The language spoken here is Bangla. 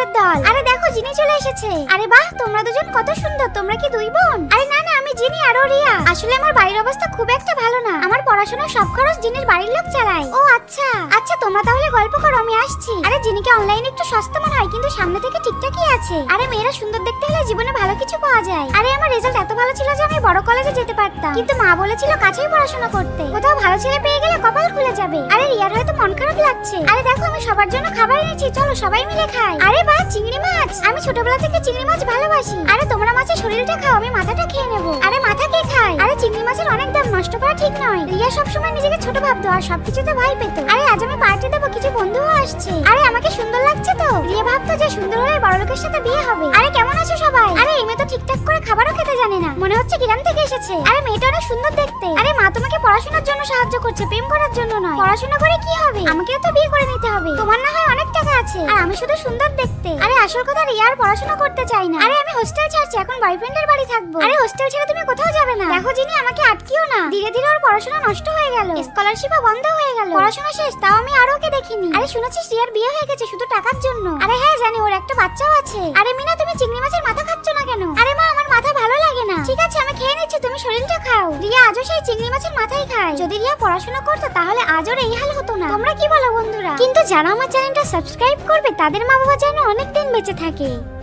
সুন্দরের দল। আরে দেখো, জিনি চলে এসেছে। আরে বাহ, তোমরা দুজন কত সুন্দর, তোমরা কি দুই বোন? আরে না না, আমি জিনি আর রিয়া। আসলে আমার বাড়ির অবস্থা খুব একটা ভালো না। আমার পড়াশোনার সব খরচ জিনির বাড়ির লোক চালায়। ও আচ্ছা। আচ্ছা তোমরা তাহলে গল্প করো, আমি আসছি। আরে জিনিকে অনলাইনে একটু সস্তা মনে হয়, কিন্তু সামনে থেকে ঠিকঠাকই আছে। আরে মেয়েরা সুন্দর দেখতে হলে জীবনে ভালো কিছু পাওয়া যায়। আরে আমার রেজাল্ট এত ভালো ছিল যে আমি বড় কলেজে যেতে পারতাম। কিন্তু মা বলেছিল কাছেই পড়াশোনা করতে। কোথাও ভালো ছেলে পেয়ে গেলে কপাল খুলে যাবে। লাগছে আরে দেখো, আমি সবার জন্য খাবার এনেছি। চলো সবাই মিলে খাই। আরে বা চিংড়ি মাছ। আমি ছোটবেলা থেকে চিংড়ি মাছ ভালোবাসি। আরে তোমরা মাছের শরীরটা খাও, আমি মাথাটা খেয়ে নেব। আরে মাথা কে খায়? আরে চিংড়ি মাছের নষ্ট করা ঠিক নয়। রিয়া সবসময় নিজেকে ছোট ভাবতো আর সবকিছুতে ভয় পেত। আরে, আজ আমি পার্টি দেবো, কিছু বন্ধুও আসছে। আরে, আমাকে সুন্দর লাগছে তো? রিয়া ভাবতো যে সুন্দর হলে বড় লোকের সাথে বিয়ে হবে। আরে, কেমন আছো সবাই? আরে, এই মেয়ে তো ঠিকঠাক করে খাবারও খেতে জানে না। মনে হচ্ছে গ্রাম থেকে এসেছে। আরে, মেয়েটা অনেক সুন্দর দেখতে। আরে, মা তোমাকে পড়াশোনার জন্য সাহায্য করছে, প্রেম করার জন্য নয়। পড়াশোনা করে কি হবে? আমাকেও তো বিয়ে করে নিতে হবে। তোমার না আছে। আর আমি শুধু সুন্দর দেখতে। আরে আসল কথা রিয়া আর পড়াশোনা করতে চাই না। আরে আমি হোস্টেল ছাড়ছি এখন বয়ফ্রেন্ডের বাড়ি থাকব। আরে হোস্টেল ছেড়ে তুমি কোথাও যাবে না। দেখো যিনি আমাকে আটকিও না। ধীরে ধীরে ওর পড়াশোনা নষ্ট হয়ে গেল। স্কলারশিপও বন্ধ হয়ে গেল। পড়াশোনা শেষ তাও আমি আর ওকে দেখিনি। আরে শুনেছিস রিয়ার বিয়ে হয়ে গেছে শুধু টাকার জন্য? আরে হ্যাঁ জানি ওর একটা বাচ্চাও আছে। আরে মিনা তুমি চিংড়ি মাছের মাথা খাচ্ছ না কেন? আরে মা আমার মাথা ভালো লাগে না। ঠিক আছে আমি খেয়ে নিচ্ছি তুমি শরীরটা খাও রিয়া, আজও সেই চিংড়ি মাছের মাথায় খায়। যদি রিয়া পড়াশোনা করতো, তাহলে আজও এই হাল হতো না। তোমরা কি বলো বন্ধুরা? কিন্তু যারা আমার চ্যানেলটা সাবস্ক্রাইব করবে, তাদের মা বাবা যেন অনেক দিন বেঁচে থাকে।